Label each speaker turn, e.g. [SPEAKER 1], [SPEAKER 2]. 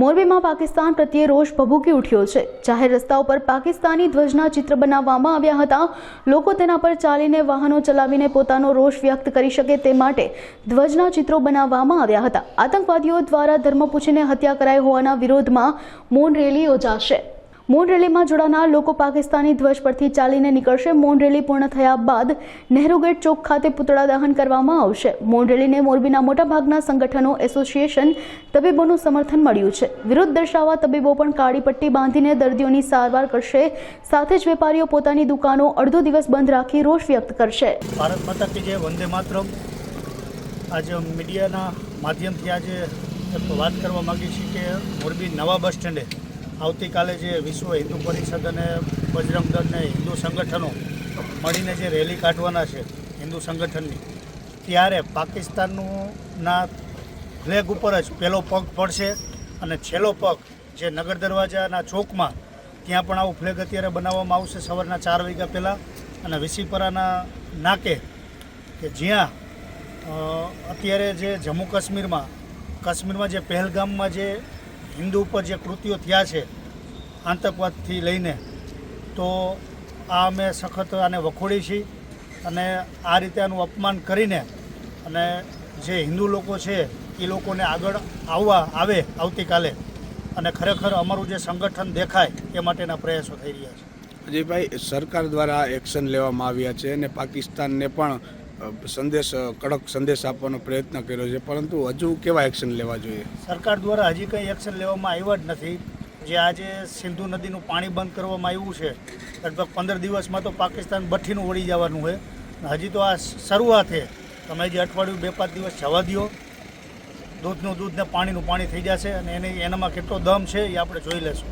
[SPEAKER 1] મોરબીમાં પાકિસ્તાન પ્રત્યે રોષ ભભૂકી ઉઠ્યો છે. જાહેર રસ્તા ઉપર પાકિસ્તાની ધ્વજના ચિત્ર બનાવવામાં આવ્યા હતા. લોકો તેના પર ચાલીને વાહનો ચલાવીને પોતાનો રોષ વ્યક્ત કરી શકે તે માટે ધ્વજના ચિત્રો બનાવવામાં આવ્યા હતા. આતંકવાદીઓ દ્વારા ધર્મ પૂછીને હત્યા કરાઈ હોવાના વિરોધમાં મૌન રેલી યોજાશે. મૌન રેલીમાં જોડાનાર લોકો પાકિસ્તાની ધ્વજ પરથી ચાલીને નીકળશે. મૌન રેલી પૂર્ણ થયા બાદ નહેરુ ગેટ ચોક ખાતે પુતળા દહન કરવામાં આવશે. મૌન રેલીને મોરબીના મોટાભાગના સંગઠનો, એસોસિએશન તબીબોનું સમર્થન મળ્યું છે. વિરોધ દર્શાવવા તબીબો પણ કાળી પટ્ટી બાંધીને દર્દીઓની સારવાર કરશે. સાથે જ વેપારીઓ પોતાની દુકાનો અડધો દિવસ બંધ રાખી રોષ વ્યક્ત કરશે.
[SPEAKER 2] ભારત માતા કે જે વંદે માતરમ. આજે મીડિયાના માધ્યમથી આજે વાત કરવા માગીએ છીએ કે મોરબી નવા બસ સ્ટેન્ડે આવતીકાલે જે વિશ્વ હિન્દુ પરિષદ અને બજરંગ દળ હિન્દુ સંગઠનો મળીને જે રેલી કાઢવાના છે હિન્દુ સંગઠનની, ત્યારે પાકિસ્તાનનું ફ્લેગ ઉપર જ પહેલો પગ પડશે અને છેલ્લો પગ જે નગર દરવાજાના ચોકમાં ત્યાં પણ આવું ફ્લેગ અત્યારે બનાવવામાં આવશે સવારના ચાર વાગ્યા પહેલાં. અને વિસીપરાના નાકે કે જ્યાં અત્યારે જે જમ્મુ કાશ્મીરમાં કાશ્મીરમાં જે પહેલગામમાં જે હિન્દુ ઉપર જે કૃત્યો થયા છે આતંકવાદથી લઈને, તો આ અમે સખત આને વખોડી છીએ અને આ રીતે આનું અપમાન કરીને અને જે હિન્દુ લોકો છે એ લોકોને આગળ આવવા આવે આવતીકાલે અને ખરેખર અમારું જે સંગઠન દેખાય એ માટેના પ્રયાસો થઈ રહ્યા છે.
[SPEAKER 3] અજયભાઈ, સરકાર દ્વારા એક્શન લેવામાં આવ્યા છે અને પાકિસ્તાનને પણ સંદેશ કડક સંદેશ આપવાનો પ્રયત્ન કર્યો છે. પરંતુ હજુ કેવા એક્શન લેવા જોઈએ?
[SPEAKER 2] સરકાર દ્વારા હજી કંઈ એક્શન લેવામાં આવ્યા જ નથી. જે આજે સિંધુ નદીનું પાણી બંધ કરવામાં આવ્યું છે, લગભગ પંદર દિવસમાં તો પાકિસ્તાન બઠ્ઠીનું વળી જવાનું છે. હજી તો આ શરૂઆત છે તમે જે અઠવાડિયું બે પાંચ દિવસ જવા દો દૂધનું દૂધ ને પાણીનું પાણી થઈ જશે અને એને એનામાં કેટલો દમ છે એ આપણે જોઈ લેશું.